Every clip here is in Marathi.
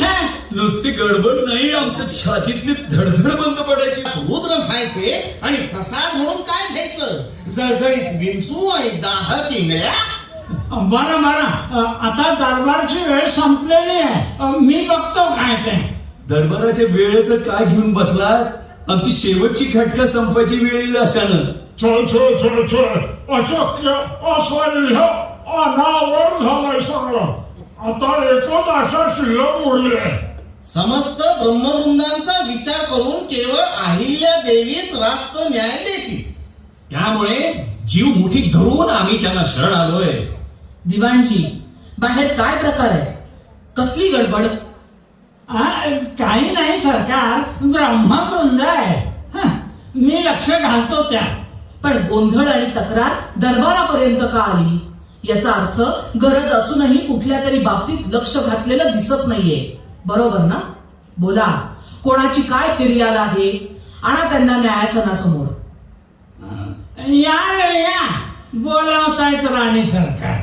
नुसती गडबड नाही आमच्या छातीतली धडधड बंद पडायची. रुद्र व्हायचे आणि प्रसाद म्हणून काय घ्यायचं? जळजळीत विंचू आणि दाहक इंगळ्या बरं बरं आता दरबारची वेळ संपलेली आहे. मी बघतो काय ते. दरबाराच्या वेळेचं काय घेऊन बसलात? आमची शेवटची खटका संपायची वेळ येईल अशानं. चल चल चल चल. अशक्य असह्य अनावर झालंय सगळं. आता एकच आशा शिल्लक उरली आहे. समस्त ब्रह्मवृंदांचा विचार करून केवळ अहिल्या देवीच रास्त न्याय देतील. त्यामुळे जीव मुठीत धरून आम्ही त्यांना शरण आलोय. दिवाणजी बाहेर काय प्रकार आहे? कसली गडबड? आ, काही नाही सरकार ब्रह्मवृंद आहे. हं, मी लक्ष घालतो त्या पण गोंधळ आणि तक्रार दरबारापर्यंत का आली? याचा अर्थ गरज असूनही कुठल्या तरी बाबतीत लक्ष घातलेलं दिसत नाहीये. बरोबर ना? बोला. कोणाची काय फिर्याद आहे? आणा त्यांना न्यायासनासमोर. या रे या. बोलावतायत राणी सरकार.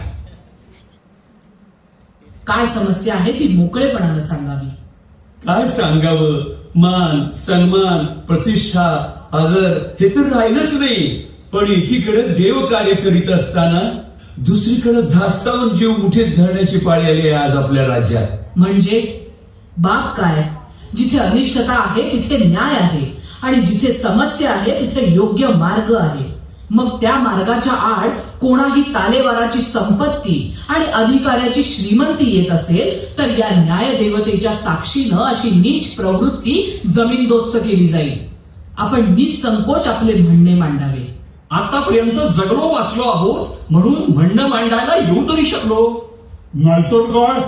काय समस्या आहे ती मोकळेपणानं सांगावी. काय सांगावं? मान सन्मान प्रतिष्ठा आदर हे तर राहिलंच नाही. पण एकीकडे देव कार्य करीत असताना दुसरीकडे धास्तावून जीव मुठीत धरण्याची पाळी आली आहे आज आपल्या राज्यात. म्हणजे बाप काय? जिथे अनिष्टता आहे तिथे न्याय आहे. आणि जिथे समस्या आहे तिथे योग्य मार्ग आहे. मग त्या मार्गाच्या आड कोणाही तालेवाराची संपत्ती आणि अधिकाऱ्याची श्रीमंती येत असेल तर या न्यायदेवतेच्या साक्षीनं अशी नीच प्रवृत्ती जमीनदोस्त केली जाईल. आपण निसंकोच आपले म्हणणे मांडावे. आतापर्यंत जगलो वाचलो आहोत म्हणून म्हणणं मांडायला येऊ तरी शकलो. नाहीतर काय?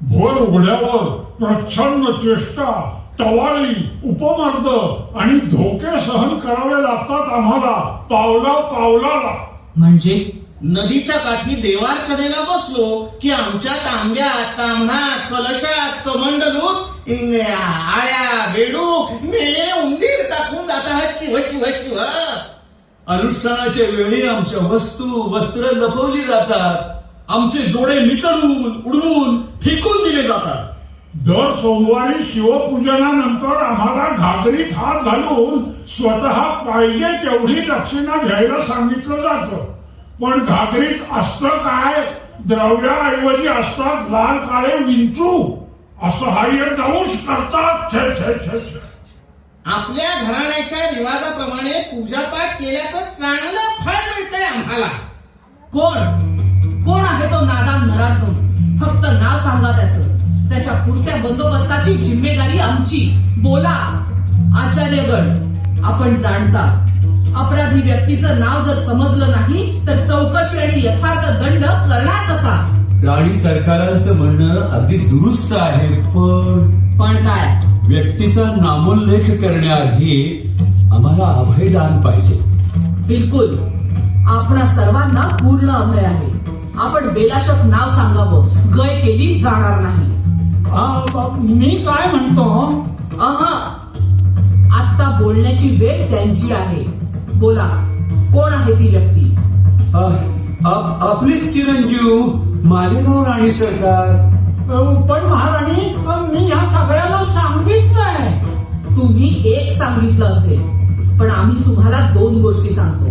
भोर उघड्यावर प्रच्छन्न चेष्टा टवाळी उपमर्द आणि धोके सहन करावे लागतात आम्हाला पावला पावलाला. म्हणजे? नदीच्या काठी देवार्चनेला बसलो की आमच्या तांब्यात तांबणात कलशात कमंडलूत इंगळ्या आळ्या बेडूक मेलेले उंदीर टाकून जातात शिव शिव शिव. अनुष्ठानाच्या वेळी आमच्या वस्तू वस्त्र लपवली जातात. आमचे जोडे मिसळून उडवून फेकून दिले जातात. दर सोमवारी शिवपूजनानंतर आम्हाला घागरीत हात घालून स्वतः पाहिजे तेवढी दक्षिणा घ्यायला सांगितलं जातं. पण घागरीत असतं काय? द्रव्याऐवजी असतात लाल काळे विंचू. असहाय्य दंश करतात. छे छे छे छे. आपल्या घराण्याच्या रिवाजाप्रमाणे पूजापाठ केल्याचं चांगलं फळ मिळतंय आम्हाला. कोण? कोण आहे तो नादान नराधम फक्त नाव सांगा त्याचं. त्याच्या पुरत्या बंदोबस्ताची जिम्मेदारी आमची. बोला आचार्यगण आपण जाणता. अपराधी व्यक्तीचं नाव जर समजलं नाही तर चौकशी आणि यथार्थ दंड करणार कसा? राणी सरकारांचं म्हणणं अगदी दुरुस्त आहे पण पण काय? व्यक्तीचा नामोल्लेख करण्याआधी आम्हाला अभयदान पाहिजे. बिलकुल. आपणा सर्वांना पूर्ण अभय आहे. आपण बेलाशक नाव सांगावं. गय केली जाणार नाही. मी काय म्हणतो? अहा आता बोलण्याची वेळ त्यांची आहे. बोला कोण आहे ती व्यक्ती? आपलेच चिरंजीव मालेगाव राणी सरकार. पण महाराणी मी ह्या सगळ्याला सांगितलंय. तुम्ही एक सांगितलं असेल पण आम्ही तुम्हाला दोन गोष्टी सांगतो.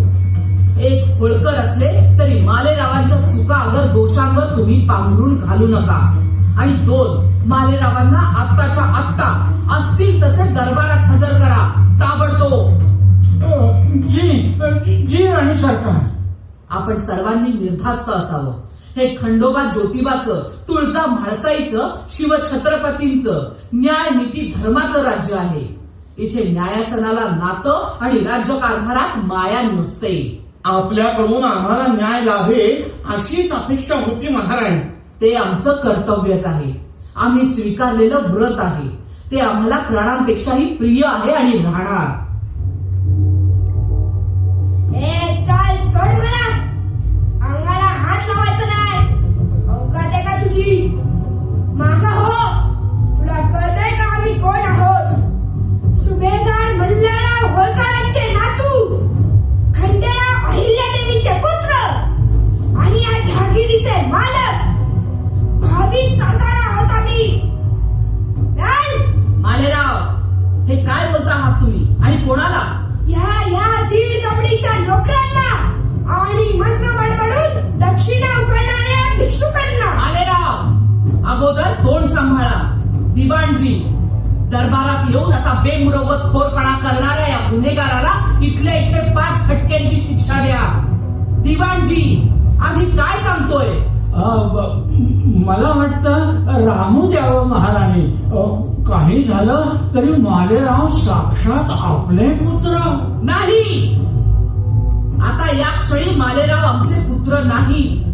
एक होळकर असले तरी मालेरावांच्या चुका अगर दोषांवर तुम्ही पांघरून घालू नका. आणि दोन मालेरावांना आत्ताच्या आत्ता असतील तसे दरबारात हजर करा. ताबडतोब. जी जी राणी सरकार. आपण सर्वांनी निर्धास्त असावं. हे खंडोबा ज्योतिबाचं तुळजा म्हाळसाईचं शिवछत्रपतींचं न्याय नीती धर्माचं राज्य आहे. इथे न्यायासनाला नातं आणि राज्यकारभारात माया नसते. आपल्याकडून आम्हाला न्याय लाभेल अशीच अपेक्षा होती महाराणी. ते आमचं कर्तव्यच आहे. आम्ही स्वीकारलेलं व्रत आहे. ते आम्हाला प्राणांपेक्षाही प्रिय आहे आणि राहणार. ए चाल सोड मला. तुझी मागा हो तुला कळतंय का आम्ही कोण आहोत? सुभेदार मल्हारराव होळकरांचे नातू खंडेराव अहिल्यादेवीचे पुत्र आणि या जहागिरीचे मालक. भावी सरदार आहोत आम्ही. मालेराव हे काय बोलता आहात तुम्ही? आणि कोणाला? या या दीड दमडीच्या नोकऱ्यांना आणि मंत्र बडबडून दक्षिणा उकळणाऱ्या भिक्षुकांना. मालेराव! अगोदर तोंड सांभाळा. दिवाणजी दरबारात येऊन असा बेमुरवत खोरपणा करणाऱ्या या गुन्हेगाराला इथल्या इथे पाच फटक्यांची शिक्षा द्या. दिवाणजी आम्ही काय सांगतोय? मला वाटतं राहू द्यावं महाराणी. काही झालं तरी मालेराव साक्षात आपले पुत्र. नाही! आता या क्षणी मालेराव आमचे पुत्र नाही.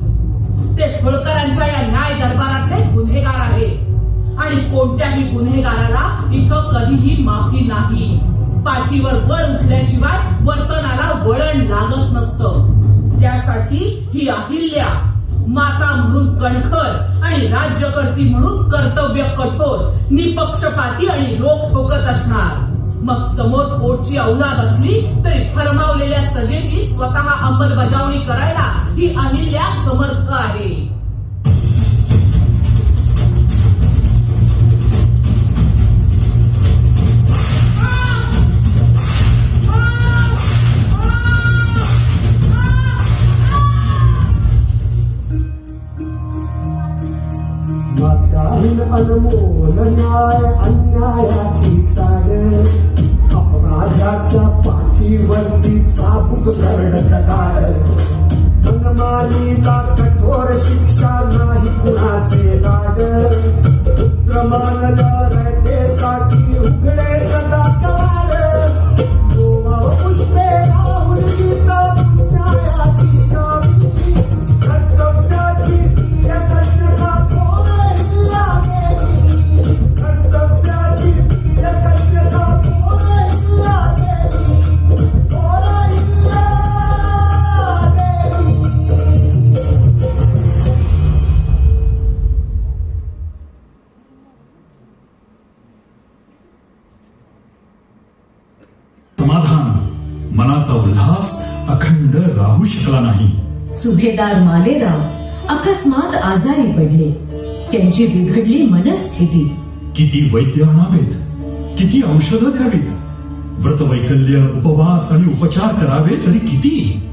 ते होळकरांच्या या न्याय दरबारातले गुन्हेगार आहे. आणि कोणत्याही गुन्हेगाराला इथं कधीही माफी नाही. पाठीवर वळ उठल्याशिवाय वर्तनाला वळण लागत नसतं. त्यासाठी ही अहिल्या माता म्हणून कणखर आणि राज्यकर्ती म्हणून कर्तव्य कठोर निपक्षपाती आणि रोखोकच असणार. मग समोर पोटची औलाद असली तरी फरमावलेल्या सजेची स्वतः अंमलबजावणी करायला ही अहिल्या समर्थ आहे. अनमोल न्याय अन्यायाची चाड अपराध्याच्या पाठीवरती चाबूक करड कटाड मनमानीला कठोर शिक्षा नाही कुणाचे लाड पुत्रमानला रयतेसाठी उघडे सदा कवाड. गोवा पुष्पे राहुल गीता मनाचा उल्हास अखंड राहू शकला नाही. सुभेदार मालेराव अकस्मात आजारी पडले. त्यांची बिघडली मनस्थिती. किती वैद्य आणावेत? किती औषधं द्यावीत? व्रतवैकल्य उपवास आणि उपचार करावे तरी किती?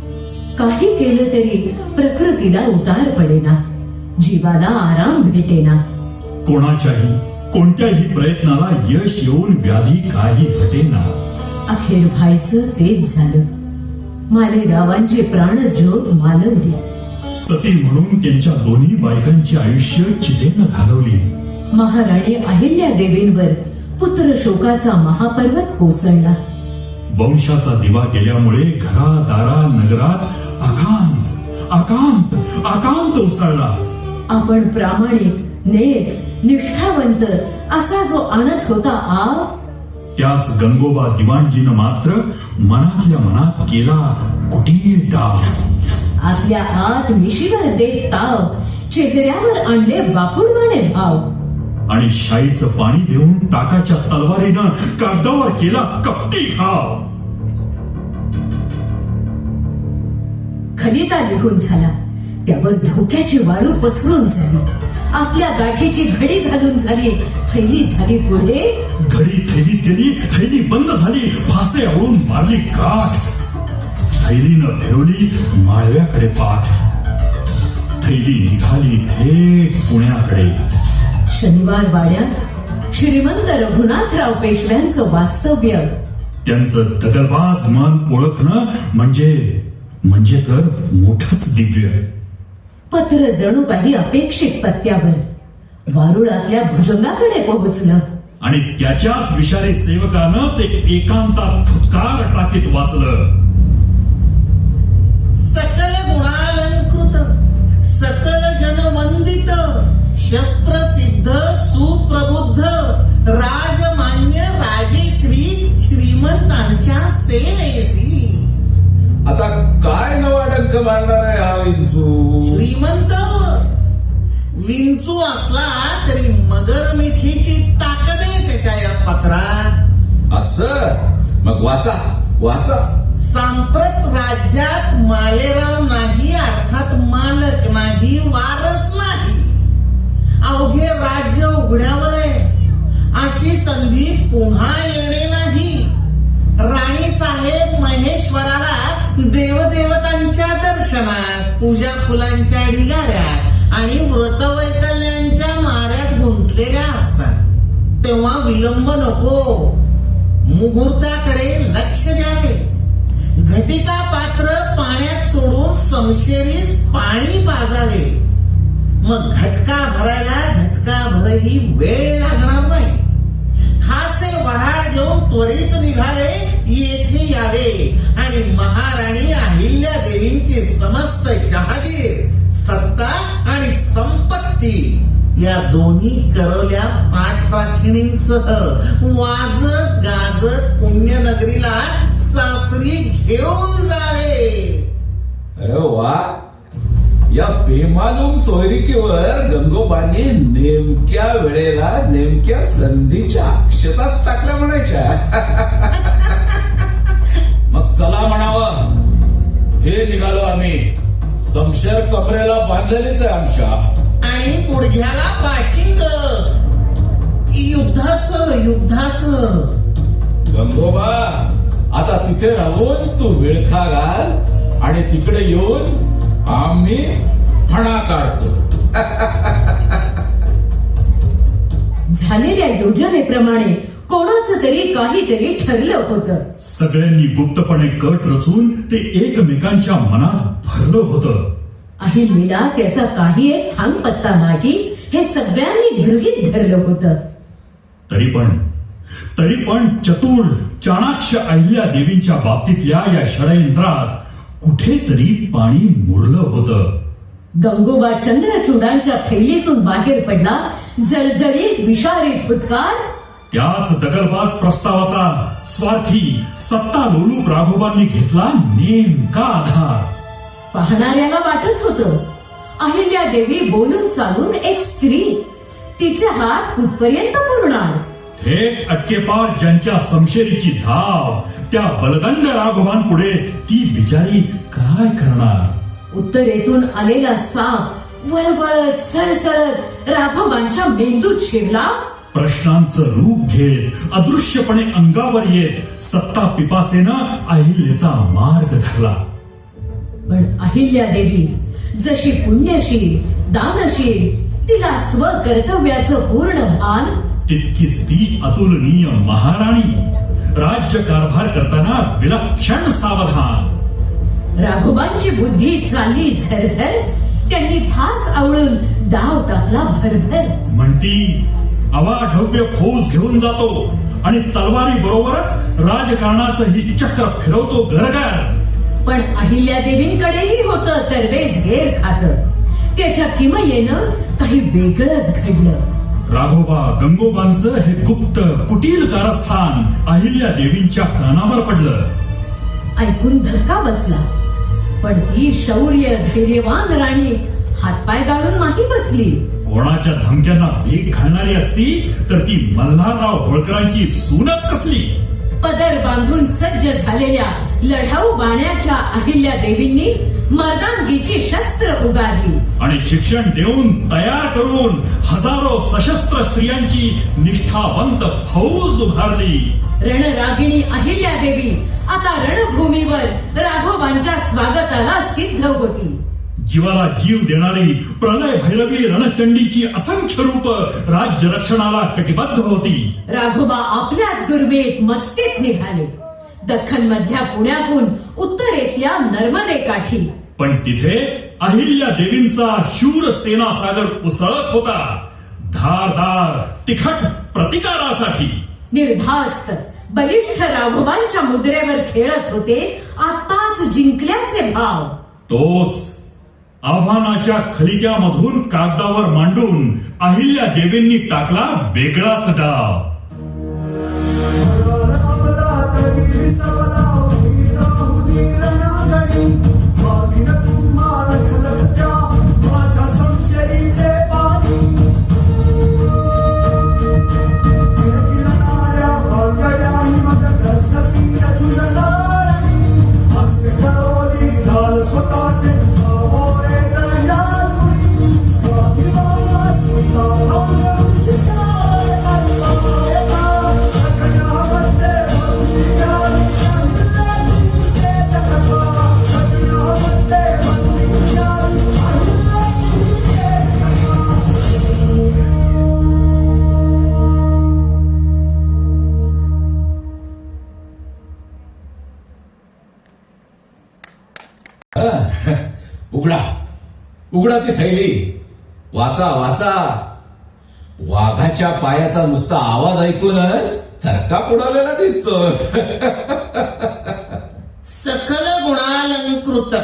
काही केलं तरी प्रकृतीला उतार पडेना. जीवाला आराम भेटेना. कोणाच्याही कोणत्याही प्रयत्नाला यश येऊन व्याधी काही घटेना अखेर व्हायचं तेच झालं. मालेरावांची प्राण ज्योत मालवली. सती म्हणून त्यांच्या दोन्ही बायकांची आयुष्य चितेनं घालवली. महाराणी अहिल्या देवींवर पुत्र शोकाचा महापर्वत कोसळला. वंशाचा दिवा गेल्यामुळे घरा दारा नगरात आकांत आकांत आकांत उसळला आपण प्रामाणिक नेक निष्ठावंत असा जो आणत होता आव त्याच गंगोबा दिवाणजीनं मात्र मनातल्या मनात केला कुटील डाव. आतल्या आत मिशीवर देत ताव चेहऱ्यावर आणले बापुडवाणे भाव. आणि शाईचं पाणी देऊन टाकाच्या तलवारीनं कागदावर केला कपटी घाव. खलिता लिहून झाला त्यावर धोक्याची वाळू पसरून झाली. आपल्या गाठीची घडी घालून झाली. थैली झाली पुढे. घडी थैली गेली थैली बंद झाली. फासे आवळून मारली गाठ थैलीनं फिरवली माळव्याकडे पाठ. थैली निघाली थेट पुण्याकडे. शनिवार वाड्यात श्रीमंत रघुनाथराव पेशव्यांचं वास्तव्य. त्यांचं दगलबाज मन ओळखणं म्हणजे म्हणजे तर मोठच दिव्य. पत्र जणू काही अपेक्षित पत्त्यावर. वारुळातल्या भुजंगाकडे पोहोचलं. आणि त्याच्याच विषारी सेवकानं ते एकांतात फुटकार टाकीत वाचलं. सकल गुणालंकृत डंक मारणार आहे हा विंचू. श्रीमंत! विंचू असला तरी मगर मिठीची ताकद आहे त्याच्या या पत्रात. असं? मग वाचा वाचा. सांप्रत राज्यात मालेराव नाही अर्थात मालक नाही वारस नाही. अवघे राज्य उघड्यावर आहे. अशी संधी पुन्हा येणे नाही. राणी साहेब महेश्वराला देवदेवतांच्या दर्शनात पूजा फुलांच्या ढिगाऱ्यात आणि व्रतवैकल्यांच्या माऱ्यात गुंतलेल्या असतात. तेव्हा विलंब नको. मुहूर्ताकडे लक्ष द्यावे घटिका पात्र पाण्यात सोडून समशेरीस पाणी पाजावे. मग घटका भरायला घटका भरही वेळ लागणार नाही. खासे वराळ घेऊन त्वरित निघाले येथे यावे. आणि महाराणी अहिल्या देवींची समस्त जहागीर सत्ता आणि संपत्ती या दोन्ही करवल्या पाठ राखिणींसह वाजत गाजत पुण्यनगरीला सासरी घेऊन जा. बेमालूम सोयरिकीवर गंगोबांनी नेमक्या वेळेला नेमक्या संधीच्या अक्षताच टाकल्या म्हणायच्या. मग चला म्हणावं. हे निघालो आम्ही. समशेर कमरेला बांधलेलीच आहे आमच्या. आणि गुडघ्याला पाशिंग युद्धाचं युद्धाचं. गंगोबा आता तिथे राहून तू विळखा घाल आणि तिकडे येऊन आम्ही फणा काढतो. झालेल्या योजनेप्रमाणे कोणाचं तरी काहीतरी ठरलं होतं. सगळ्यांनी गुप्तपणे कट रचून ते एकमेकांच्या मनात भरलं होतं. अहिल्याला त्याचा काही एक थांग पत्ता नाही. हे सगळ्यांनी गृहीत धरलं होतं. तरी पण तरी पण चतुर चाणाक्ष अहिल्या देवींच्या बाबतीतल्या या षडयंत्रात कुठेतरी पाणी मुरलं होतं. गंगोबा चंद्रचूडांच्या थैलीतून बाहेर पडला जळजळीत विषारी फुटकार. त्याच दगलबाज प्रस्तावाचा स्वार्थी सत्ता लोलूप राघोबांनी घेतला नेमका आधार. पाहणाऱ्याला वाटत होतं अहिल्या देवी बोलून चालून एक स्त्री. तिचे हात कुठपर्यंत पुरणार? थेट अटकेपार ज्यांच्या समशेरीची धाव त्या बलदंड राघोबांपुढे ती बिचारी काय करणार? उत्तरेतून आलेला साप वळवळत सळसळत राघवांच्या मेंदूत शिरला. प्रश्नांचं रूप घेत अदृश्यपणे अंगावर येत सत्ता पिपासेनं अहिल्याचा मार्ग धरला. पण अहिल्या देवी जशी पुण्यशील दानशील तिला स्वकर्तव्याचं पूर्ण भान. तितकीच ती अतुलनीय महाराणी. राज्य कारभार करताना विलक्षण सावधान. राघोबांची बुद्धी चालली झरझर त्यांनी फास आवळून डाव टाकला भरभर. म्हणती अवाढव्य फौज घेऊन जातो आणि तलवारी बरोबरच राजकारणाचं ही चक्र फिरवतो गरगर पण अहिल्या देवींकडेही होतं तरवेज घेर खात. त्याच्या किमयेनं काही वेगळंच घडलं. राघोबा गंगोबांचं हे गुप्त कुटील कारस्थान अहिल्या देवींच्या कानावर पडलं. ऐकून धक्का बसला. पण ही शौर्य धैर्यवान राणी हातपाय गाडून नाही बसली. कोणाच्या धमक्यांना भीक घालणारी असती तर ती मल्हारराव होळकरांची सूनच कसली. पदर बांधून सज्ज झालेल्या लढाऊ बाण्याच्या अहिल्या देवींनी मर्दानगीची शस्त्र उगारली. आणि शिक्षण देऊन तयार करून हजारो सशस्त्र स्त्रियांची निष्ठावंत फौज उभारली. रणरागिणी अहिल्या देवी आता रणभूमीवर राघोबांच्या स्वागताला सिद्ध होती. जीवाला जीव देणारी प्रलय भैरवी रणचंडीची असंख्य रूप राज्य रक्षणाला कटिबद्ध होती. राघोबा आपल्याच गुरबेत मस्तीत निघाले. दख्खन मधल्या पुण्याहून उत्तरेतल्या नर्मदे काठी. पण तिथे अहिल्या देवींचा शूर सेना सागर उसळत होता. धारदार तिखट प्रतिकारासाठी. निर्धास्त. बलिष्ठ राघोबांच्या मुद्रेवर खेळत होते आताच जिंकल्याचे भाव तोच आव्हानाच्या खलिक्यामधून कागदावर मांडून अहिल्या देवींनी टाकला वेगळाच डाव आपला तरी उघडा. उघडा ती थैली. वाचा वाचा. वाघाच्या पायाचा नुसता आवाज ऐकूनच थरका पुडवलेला दिसतो. सकल गुणालंकृत.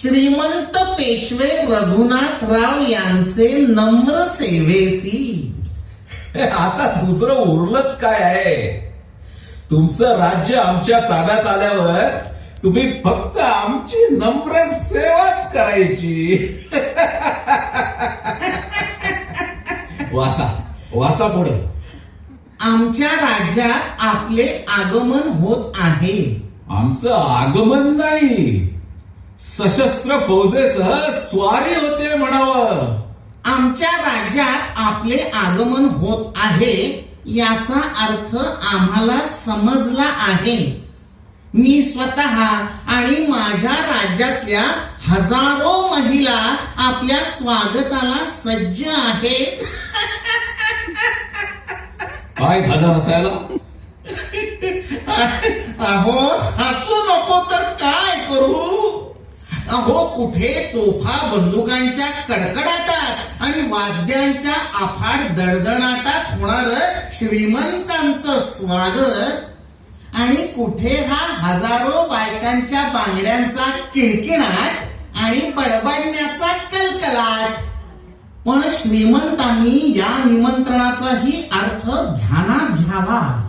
श्रीमंत पेशवे रघुनाथराव यांचे नम्र सेवेसी. आता दुसरं उरलंच काय आहे? तुमचं राज्य आमच्या ताब्यात आल्यावर तुम्ही फक्त आमची नम्र सेवाच करायची. वाचा वाचा पुढे. आमच्या राज्यात आपले आगमन होत आहे. आमचं आगमन नाही. सशस्त्र फौजेसह स्वारी होते म्हणावं. आमच्या राज्यात आपले आगमन होत आहे याचा अर्थ आम्हाला समजला आहे. मी स्वतः आणि माझ्या राज्यातल्या हजारो महिला आपल्या स्वागताला सज्ज आहेत. काय झालं हसायला? अहो हसू नको तर काय करू? अहो कुठे तोफा बंदुकांच्या कडकडाटात आणि वाद्यांच्या अफाट दणदणाटात होणार श्रीमंतांचं स्वागत? आणि कुठे हा हजारो बायकांच्या बांगड्यांचा किणकिणाट आणि बडबडण्याचा कलकलाट? पण श्रीमंतांनी या निमंत्रणाचाही अर्थ ध्यानात घ्यावा.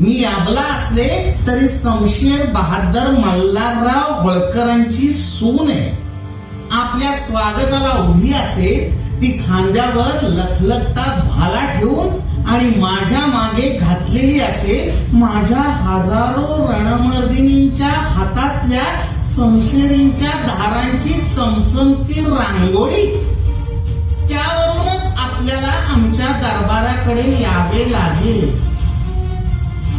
मी आबला असले तरी शमशेर बहादर मल्हारराव होळकरांची सून आहे. आपल्या स्वागताला उभी असेल ती खांद्यावर लखलखता भाला ठेवून आणि माझ्या मागे घातलेली असेल माझ्या हजारो रणमर्दिनींच्या हातातल्या संशेरींच्या धारांची चमचमती रांगोळी. त्यावरूनच आपल्याला आमच्या दरबाराकडे यावे लागेल.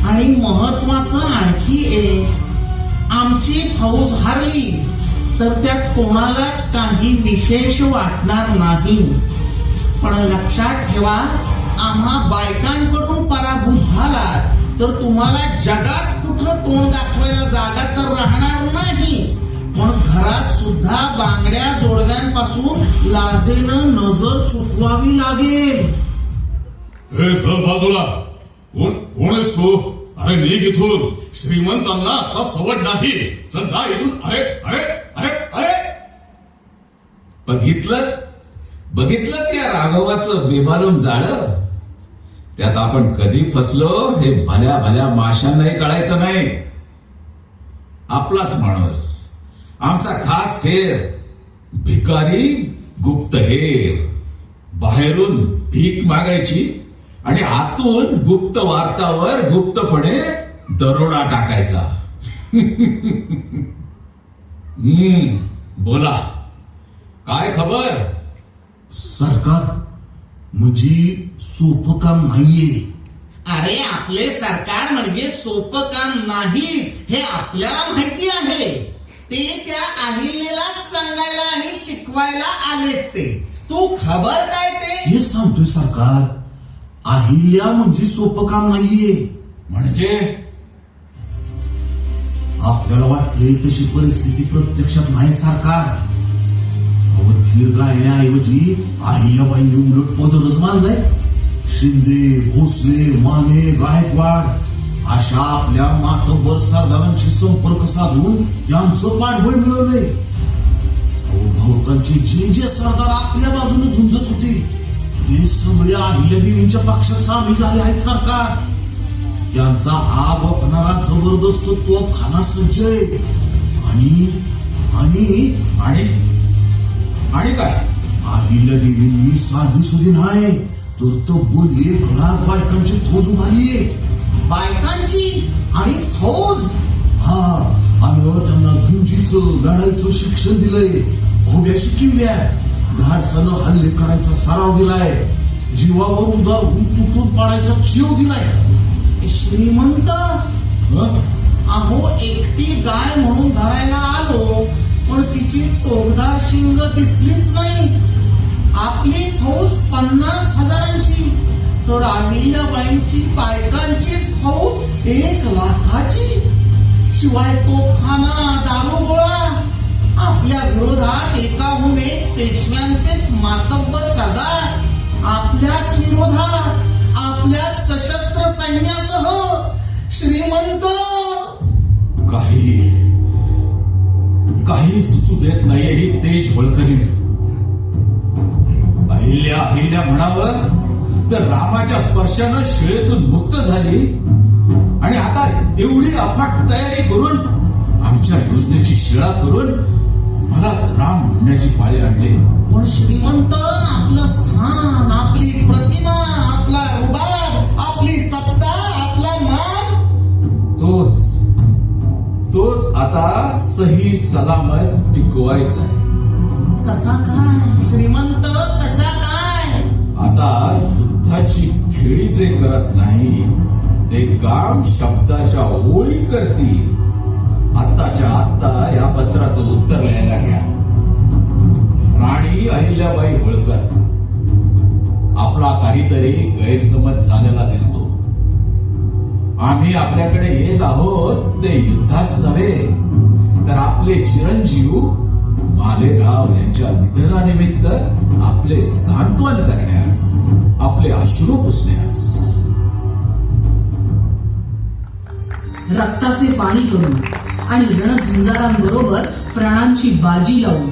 आणि महत्वाचं आणखी एक आमची फौज हारली तर त्यात कोणालाच काही विशेष वाटणार नाही. पण लक्षात ठेवा आम्हा बायकांकडून पराभूत झाला तर तुम्हाला जगात कुठं तोंड दाखवायला जागा तर राहणार नाहीच. पण घरात सुद्धा बांगड्या जोडव्यांपासून लाजेनं नजर चुकवावी लागेल. हे बाजूला कोण कोण आहेस तू? अरे मी इथून श्रीमंतांना आता सवड नाही. चल जा इथून. अरे अरे अरे अरे! बघितलं? बघितलं त्या राघवाचं बेमालूम जाळं? त्यात आपण कधी फसलो हे भल्या भल्या माशांनाही कळायचं नाही. आपलाच माणूस. आमचा खास हेर भिकारी गुप्त हेर. बाहेरून भीक मागायची आणि आतून गुप्त वार्तावर गुप्तपणे दरोडा टाकायचा. हम्म बोला. काय खबर? सरकार म्हणजे सोपं काम नाहीये. अरे आपले सरकार म्हणजे सोपं काम नाहीच हे आपल्याला माहिती आहे. ते त्या अहिल्यालाच सांगायला आणि शिकवायला आलेत ते. तू खबर काय ते? हे सांगतोय सरकार अहिल्या म्हणजे सोपं काम नाहीये. म्हणजे? आपल्याला वाटते तशी परिस्थिती प्रत्यक्षात नाही सरकार. अहो गाळण्याऐवजी अहिल्याबाईंनी उलट पदरच मानलंय. शिंदे भोसले माने गायकवाड अशा आपल्या मातबर सरदारांशी संपर्क साधून त्यांचं पाठबळ मिळवलंय. अहो बहुतांचे जे जे सरदार आपल्या बाजूने झुंजत होते ते सगळे अहिल्या देवींच्या पक्षात सामील झाले आहेत सरकार. त्यांचा आब होणारा जबरदस्त तोफखाना सज्ज संचय. आणि आणि आणि आणि काय? अहिल्या देवींनी साधी सुधी नाही. तर तब्बल एक लाख बायकांची फौज उभारली. बायकांची? आणि फौज हा आणि त्यांना झुंजीचं लढाईचं शिक्षण दिलंय. घोड्या शिकविल्या. धाडसानं हल्ले करायचा सराव दिलाय. जीवावर उदार तुटून पाडायचा जीव दिलाय. श्रीमंत? अहो एकटी गाय म्हणून धरायला आलो पण तिची टोकदार शिंग दिसलीच नाही. आपली फौज पन्नास हजारांची तर अहिल्याबाईंची बायकांचीच फौज एक लाखाची. शिवाय तोफखाना दारुगोळा आपल्या विरोधात एकाहून एक पेशव्यांचेच मातब्बर सरदार आपल्याच विरोधात आपल्याच सशस्त्र सैन्यासह श्रीमंत. काही काही सुचू देत नाहीये ही तेज बळकरीण अहिल्या अहिल्या म्हणावं तर रामाच्या स्पर्शानं शिळेतून मुक्त झाली आणि आता एवढी अफाट तयारी करून आमच्या योजनेची शिळा करून मलाच राम म्हणण्याची पाळी आणली. पण श्रीमंत आपलं स्थान आपली प्रतिमा आपला रुबाब आपली सत्ता आपला मान तोच आता सही सलामत टिकवायचा आहे. कसा काय? श्रीमंत कसा काय? आता युद्धाची खेळी जे करत नाही ते काम शब्दाच्या ओळी करतील. आत्ताच्या आत्ता या पत्राचं उत्तर लिहायला घ्या. राणी अहिल्याबाई होळकर आपला काहीतरी गैरसमज झालेला दिसतो. आम्ही आपल्याकडे येत आहोत ते युद्धाच नव्हे. तर आपले चिरंजीव मालेगाव यांच्या निधनानिमित्त आपले सांत्वन करण्यास आपले अश्रू पुसण्यास. रक्ताचे पाणी करून आणि रणझुंजारांबरोबर प्राणांची बाजी लावून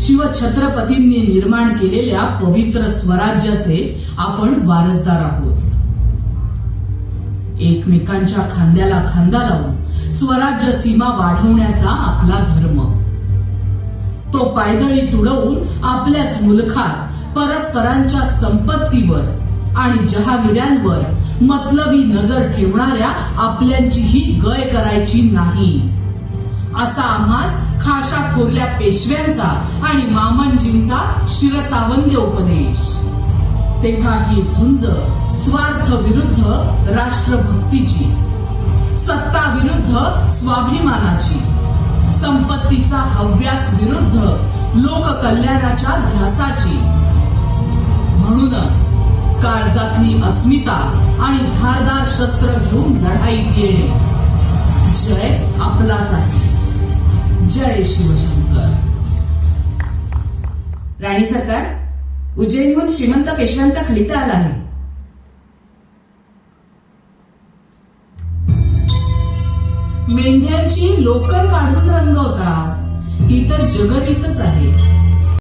शिवछत्रपतींनी निर्माण केलेल्या पवित्र स्वराज्याचे आपण वारसदार आहोत. एकमेकांच्या खांद्याला खांदा लावून स्वराज्य सीमा वाढवण्याचा आपला धर्म. तो पायदळी तुडवून आपल्याच मुलखात परस्परांच्या संपत्तीवर आणि जहागिऱ्यांवर मतलबी नजर ठेवणाऱ्या आपल्यांचीही गय करायची नाही. असा आम्हास खाशा थोरल्या पेशव्यांचा आणि मामनजींचा शिरसावंद्य उपदेश. तेव्हा ही झुंज स्वार्थ विरुद्ध राष्ट्रभक्तीची सत्ता विरुद्ध स्वाभिमानाची संपत्तीचा हव्यास विरुद्ध लोककल्याणाच्या ध्यासाची. म्हणूनच काळजातली अस्मिता आणि धारदार शस्त्र घेऊन लढाईत येणे जय आपलाच आहे. जय शिवशंकर. राणी सरकार उज्जैनहून श्रीमंत पेशव्यांचा खलिता आला आहे. मेंढ्यांची लोकर काढून रंगवतात. ही तर जगरीतच आहे.